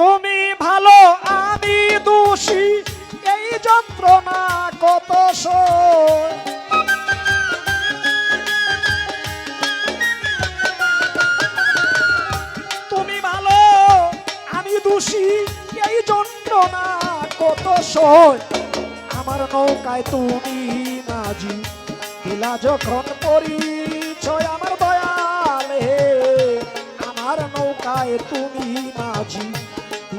তুমি ভালো, আমি দোষী, এই যন্ত্রণা কত তুমি ভালো, আমি দোষী, এই যন্ত্রণা কত সয় আমার নৌকায় তুমি নাজি দিলা যখন পরিচয় আমার দয়াল, আমার নৌকায় তুমি নাজি।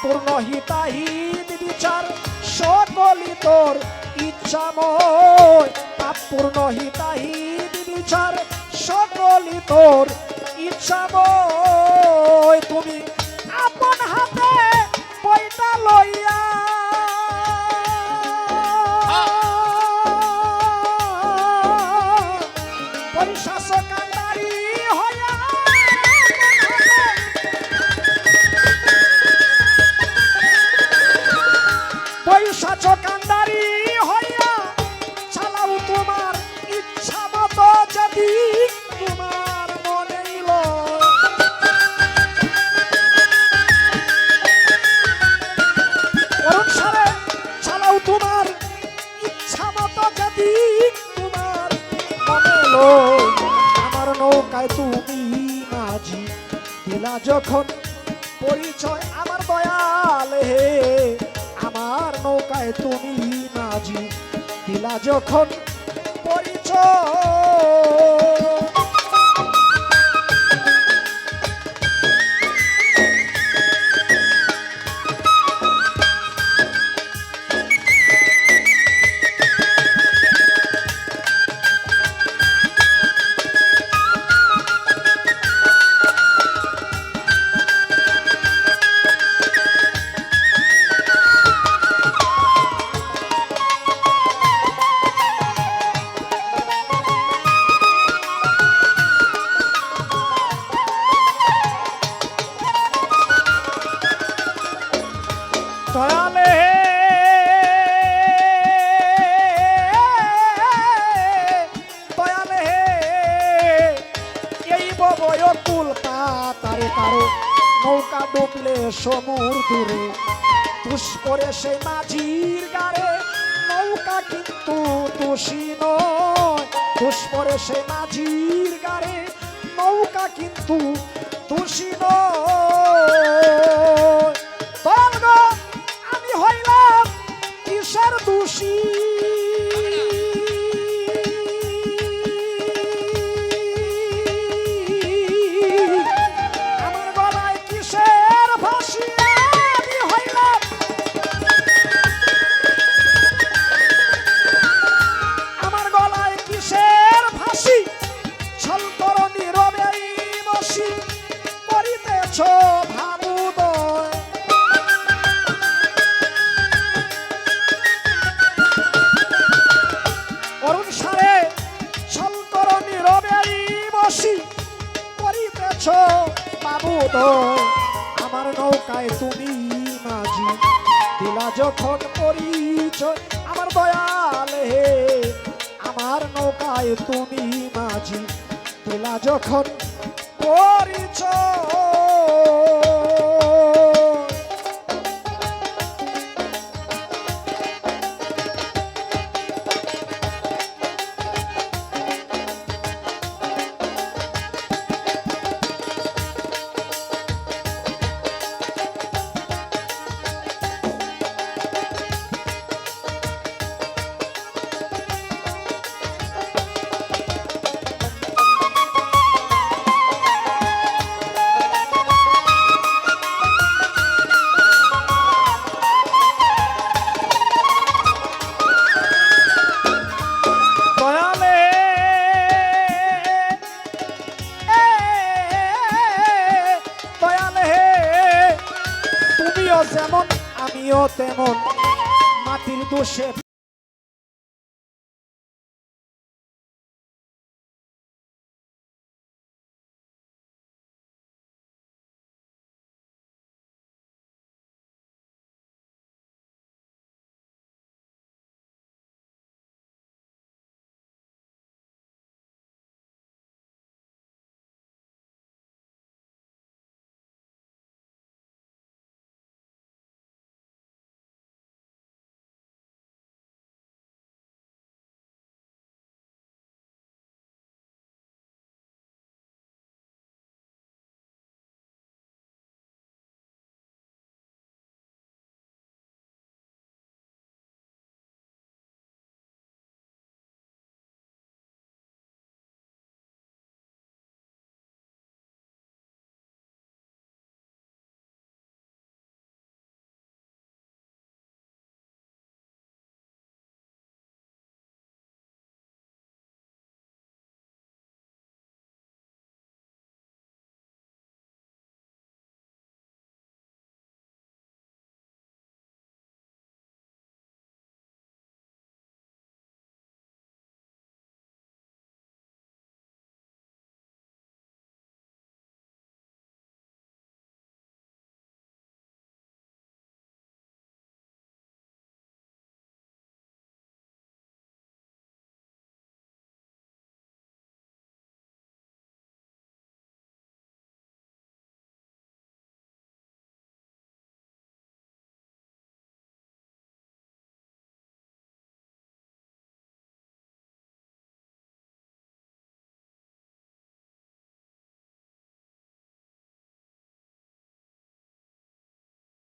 পাপপূর্ণ হিতাহিত বিচার সকলি তোর ইচ্ছাময়। পাপপূর্ণ হিতাহিত বিচার সকলি তোর ইচ্ছাময়। তুমি আপন হাতে বইটা লইয়া নৌকায় তুমি মাঝি দিলা যখন পরিচয় আমার দয়াল হে, আমার নৌকায় তুমি মাঝি দিলা যখন পরিচয়। নৌকা ডুবলে সমুদ্রে তুষ করে সে মাঝির গাড়ে, নৌকা কিন্তু তুষি নয়। তুষ করে সে মাঝির গাড়ে, নৌকা কিন্তু তুষি নয়। আমার নৌকায় তুমি মাঝি দিলা যখন পরিচয়। আমার দয়াল হে, আমার নৌকায় তুমি মাঝি দিলা যখন পরিচয়। মাটির দোষে